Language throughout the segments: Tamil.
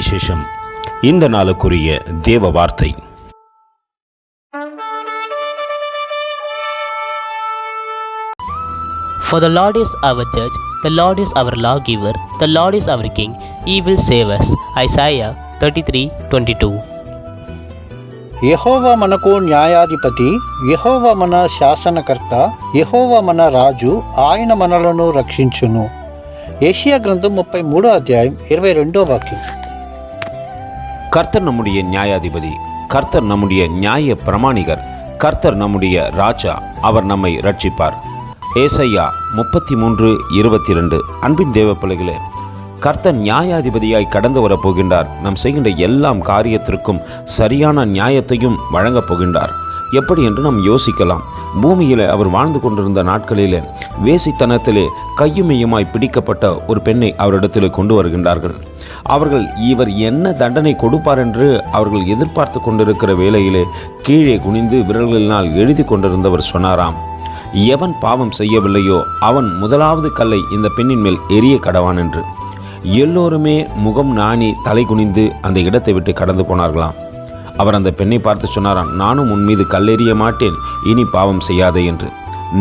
சுவிசேஷம் இந்த நாளுக்குரிய தேவ வார்த்தை For the Lord is our judge, the Lord is our lawgiver, the Lord is our king, he will save us. Isaiah 33 22. యహోవా మనకు న్యాయాధిపతి యహోవా మన శాసనకర్త యహోవా మన రాజు ఆయన మనలను రక్షించును ఏషియా గ్రంథం ముప్పై మూడో అధ్యాయం ఇరవై రెండో వాక్యం கர்த்தர் நம்முடைய நியாயாதிபதி கர்த்தர் நம்முடைய நியாய பிரமாணிகர் கர்த்தர் நம்முடைய ராஜா அவர் நம்மை ரட்சிப்பார் ஏசையா முப்பத்தி மூன்று இருபத்தி ரெண்டு அன்பின் தேவ பிள்ளைகளே கர்த்தர் நியாயாதிபதியாய் கடந்து வரப் போகின்றார் நாம் செய்கின்ற எல்லாம் காரியத்திற்கும் சரியான நியாயத்தையும் வழங்கப் போகின்றார். எப்படி என்று நாம் யோசிக்கலாம். பூமியில் அவர் வாழ்ந்து கொண்டிருந்த நாட்களிலே வேசித்தனத்திலே கையுமையுமாய் பிடிக்கப்பட்ட ஒரு பெண்ணை அவரிடத்தில் கொண்டு வருகின்றார்கள். அவர்கள் இவர் என்ன தண்டனை கொடுப்பார் என்று அவர்கள் எதிர்பார்த்து கொண்டிருக்கிற வேளையிலே கீழே குனிந்து விரல்களினால் எழுதி கொண்டிருந்தவர் சொன்னாராம் எவன் பாவம் செய்யவில்லையோ அவன் முதலாவது கல்லை இந்த பெண்ணின் மேல் எரிய கடவான் என்று. எல்லோருமே முகம் நாணி தலை குனிந்து அந்த இடத்தை விட்டு கடந்து போனார்களாம். அவர் அந்த பெண்ணை பார்த்து சொன்னாராம் நானும் உன் மீது கல்லெறிய மாட்டேன் இனி பாவம் செய்யாதே என்று.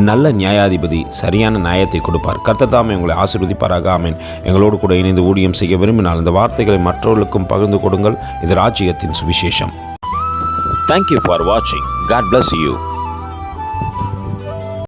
நல்ல நியாயாதிபதி சரியான நியாயத்தை கொடுப்பார். கர்த்ததாமே உங்களை ஆசீர்வதிப்பாராக ஆமேன். எங்களோடு கூட இணைந்து ஊழியம் செய்ய விரும்பினால் இந்த வார்த்தைகளை மற்றவர்களுக்கும் பகிர்ந்து கொடுங்கள். இது ராஜ்யத்தின் சுவிசேஷம். தேங்க்யூ ஃபார் வாட்சிங் காட் பிளஸ் யூ